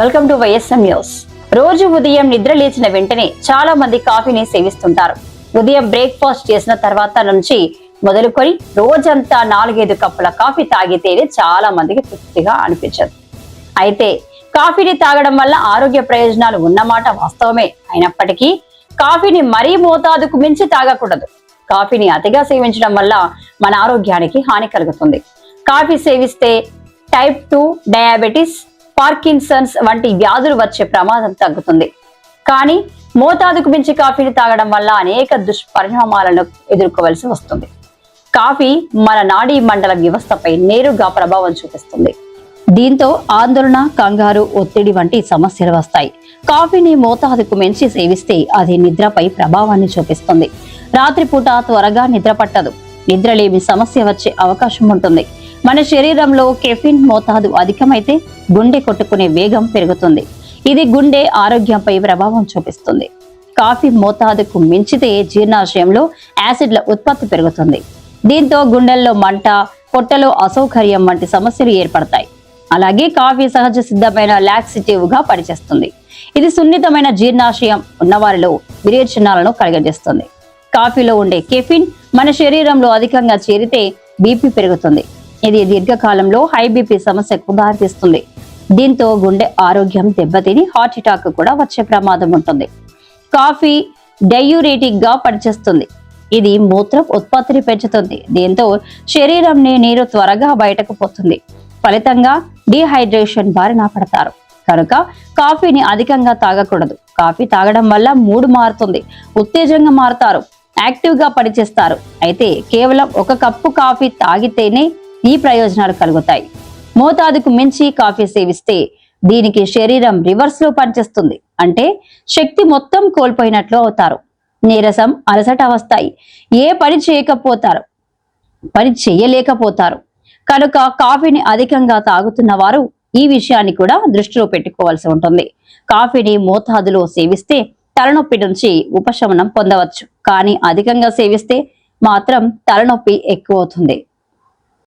Welcome to YSM news రోజు ఉదయం నిద్ర లేచిన వెంటనే చాలా మంది కాఫీని సేవిస్తుంటారు. ఉదయం బ్రేక్ఫాస్ట్ చేసిన తర్వాత నుంచి మొదలుకొని రోజంతా నాలుగైదు కప్పుల కాఫీ తాగితేనే చాలా మందికి తృప్తిగా అనిపించదు. అయితే కాఫీని తాగడం వల్ల ఆరోగ్య ప్రయోజనాలు ఉన్నమాట వాస్తవమే. అయినప్పటికీ కాఫీని మరీ మోతాదుకు మించి తాగకూడదు. కాఫీని అతిగా సేవించడం వల్ల మన ఆరోగ్యానికి హాని కలుగుతుంది. కాఫీ సేవిస్తే టైప్ టూ డయాబెటిస్ పార్కిన్సన్స్ వంటి వ్యాధులు వచ్చే ప్రమాదం తగ్గుతుంది. కానీ మోతాదుకు మించి కాఫీని తాగడం వల్ల అనేక దుష్పరిణామాలను ఎదుర్కోవలసి వస్తుంది. కాఫీ మన నాడీ మండల వ్యవస్థపై నేరుగా ప్రభావం చూపిస్తుంది. దీంతో ఆందోళన కంగారు ఒత్తిడి వంటి సమస్యలు వస్తాయి. కాఫీని మోతాదుకు మించి సేవిస్తే అది నిద్రపై ప్రభావాన్ని చూపిస్తుంది. రాత్రిపూట త్వరగా నిద్ర పట్టదు. నిద్రలేమి సమస్య వచ్చే అవకాశం ఉంటుంది. మన శరీరంలో కెఫిన్ మోతాదు అధికమైతే గుండె కొట్టుకునే వేగం పెరుగుతుంది. ఇది గుండె ఆరోగ్యంపై ప్రభావం చూపిస్తుంది. కాఫీ మోతాదుకు మించితే జీర్ణాశయంలో యాసిడ్ల ఉత్పత్తి పెరుగుతుంది. దీంతో గుండెల్లో మంట పొట్టలో అసౌకర్యం వంటి సమస్యలు ఏర్పడతాయి. అలాగే కాఫీ సహజ సిద్ధమైన లాక్సిటివ్గా పనిచేస్తుంది. ఇది సున్నితమైన జీర్ణాశయం ఉన్నవారిలో విరేచనాలను కలుగజేస్తుంది కాఫీలో ఉండే కెఫిన్ మన శరీరంలో అధికంగా చేరితే బీపీ పెరుగుతుంది. ఇది దీర్ఘకాలంలో హై బీపీ సమస్యకు దారితీస్తుంది. దీంతో గుండె ఆరోగ్యం దెబ్బతిని హార్ట్ అటాక్ కూడా వచ్చే ప్రమాదం ఉంటుంది. కాఫీ డయూరేటిక్గా పనిచేస్తుంది. ఇది మూత్రం ఉత్పత్తిని పెంచుతుంది. దీంతో శరీరంని నీరు త్వరగా బయటకు పోతుంది. ఫలితంగా డీహైడ్రేషన్ బారిన పడతారు. కనుక కాఫీని అధికంగా తాగకూడదు. కాఫీ తాగడం వల్ల మూడు మారుతుంది. ఉత్తేజంగా మారుతారు. యాక్టివ్గా పనిచేస్తారు. అయితే కేవలం ఒక కప్పు కాఫీ తాగితేనే ఈ ప్రయోజనాలు కలుగుతాయి. మోతాదుకు మించి కాఫీ సేవిస్తే దీనికి శరీరం రివర్స్లో పనిచేస్తుంది. అంటే శక్తి మొత్తం కోల్పోయినట్లు అవుతారు. నీరసం అలసట వస్తాయి. ఏ పని చేయకపోతారు. పని చేయలేకపోతారు. కనుక కాఫీని అధికంగా తాగుతున్న వారు ఈ విషయాన్ని కూడా దృష్టిలో పెట్టుకోవాల్సి ఉంటుంది. కాఫీని మోతాదులో సేవిస్తే తలనొప్పి నుంచి ఉపశమనం పొందవచ్చు. కానీ అధికంగా సేవిస్తే మాత్రం తలనొప్పి ఎక్కువ అవుతుంది